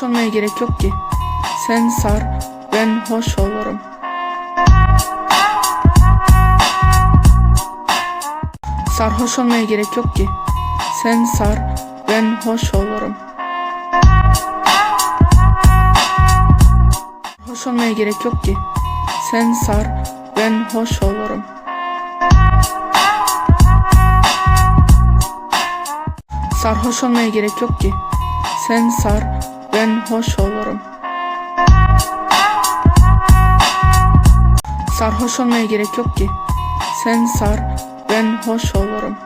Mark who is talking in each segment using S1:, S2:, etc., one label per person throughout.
S1: Hoş olmaya gerek yok ki. Sen sar, ben hoş olurum. Sarhoş olmaya gerek yok ki. Sen sar, ben hoş olurum. Hoş olmaya gerek yok ki. Sen sar, ben hoş olurum. Sarhoş olmaya gerek yok ki. Sen sar, ben hoş olurum. Sarhoş olmaya gerek yok ki. Sen sar, ben hoş olurum.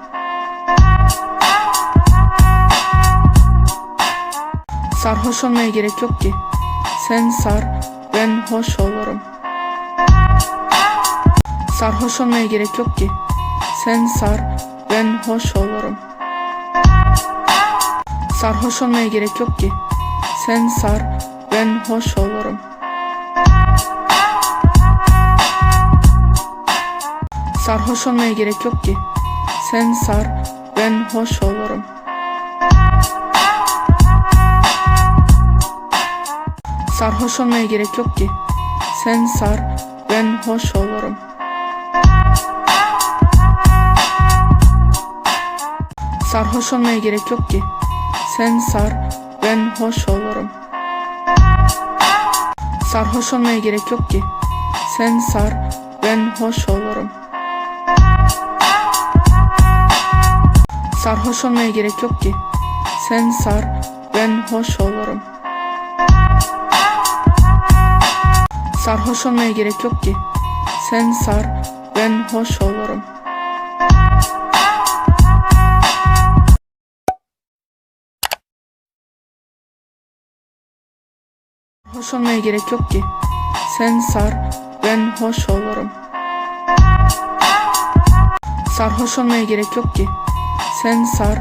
S1: Sarhoş olmaya gerek yok ki. Sen sar, ben hoş olurum. Sarhoş olmaya gerek yok ki. Sen sar, ben hoş olurum. Sarhoş olmaya gerek yok ki. Sen sar, ben hoş olurum. Sarhoş olmaya gerek yok ki. Sen sar, ben hoş olurum. Sarhoş olmaya gerek yok ki. Sen sar, ben hoş olurum. Sarhoş olmaya gerek yok ki. Sen sar, ben hoş olurum. Sarhoş olmaya gerek yok ki. Sen sar, ben hoş olurum. Sarhoş olmaya gerek yok ki. Sen sar, ben hoş olurum. Sarhoş olmaya gerek yok ki. Sen sar, ben hoş olurum. Hoş olmaya gerek yok ki. Sen sar, ben hoş olurum. Sarhoş olmaya gerek yok ki. Sen sar,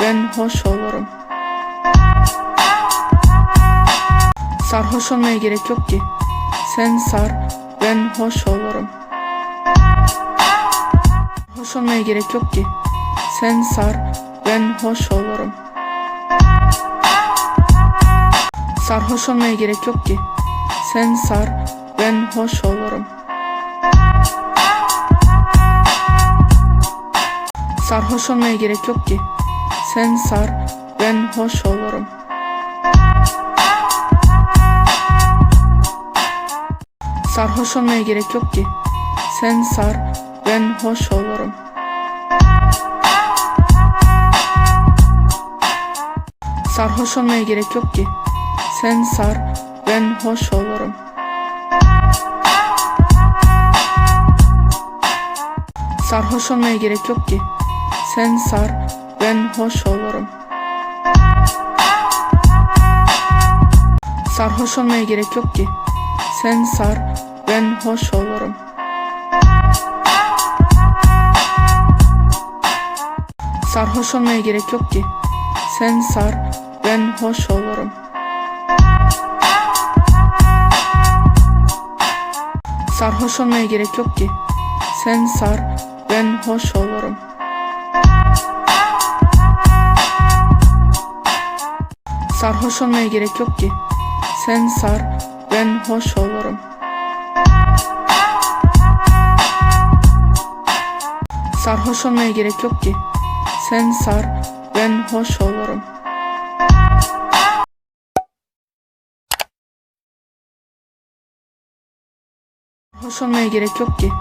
S1: ben hoş olurum. Sarhoş olmaya gerek yok ki. Sen sar, ben hoş olurum. Hoş olmaya gerek yok ki. Sen sar, ben hoş olurum. Sarhoş olmaya gerek yok ki. Sen sar, ben hoş olurum. Sarhoş olmaya gerek yok ki. Sen sar, ben hoş olurum. Sarhoş olmaya gerek yok ki. Sen sar, ben hoş olurum. Sarhoş olmaya gerek yok ki. Sen sar, ben hoş olurum. Sarhoş olmaya gerek yok ki. Sen sar, ben hoş olurum. Sarhoş olmaya gerek yok ki. Sen sar, ben hoş olurum. Sarhoş olmaya gerek yok ki. Sen sar, ben hoş olurum. Sarhoş olmaya gerek yok ki. Sen sar, ben hoş olurum. Sarhoş olmaya gerek yok ki. Sen sar, ben hoş olurum. Sarhoş olmaya gerek yok ki. Sen sar, ben hoş olurum. Hoş olmaya gerek yok ki.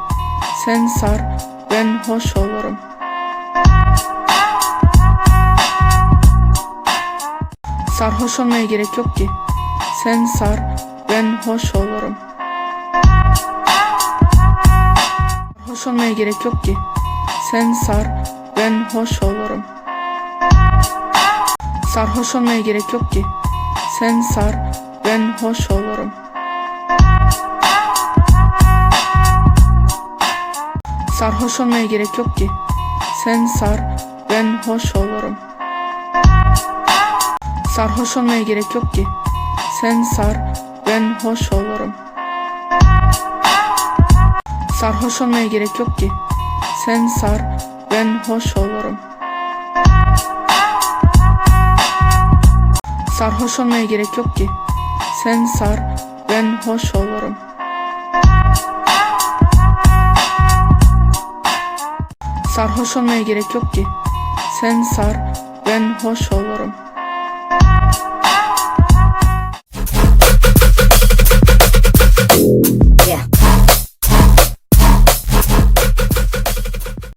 S1: Sen sar, ben hoş olurum. Sarhoş olmaya gerek yok ki. Sen sar, ben hoş olurum. Hoş olmaya gerek yok ki. Sen sar, ben hoş olurum. Sarhoş olmaya gerek yok ki. Sen sar, ben hoş olurum. Sarhoş olmaya gerek yok ki. Sen sar, ben hoş olurum. Sarhoş olmaya gerek yok ki. Sen sar, ben hoş olurum. Sarhoş olmaya gerek yok ki. Sen sar, ben hoş olurum. Sarhoş olmaya gerek yok ki. Sen sar, ben hoş olurum. Sarhoş olmaya gerek yok ki. Sen sar, ben hoş olurum.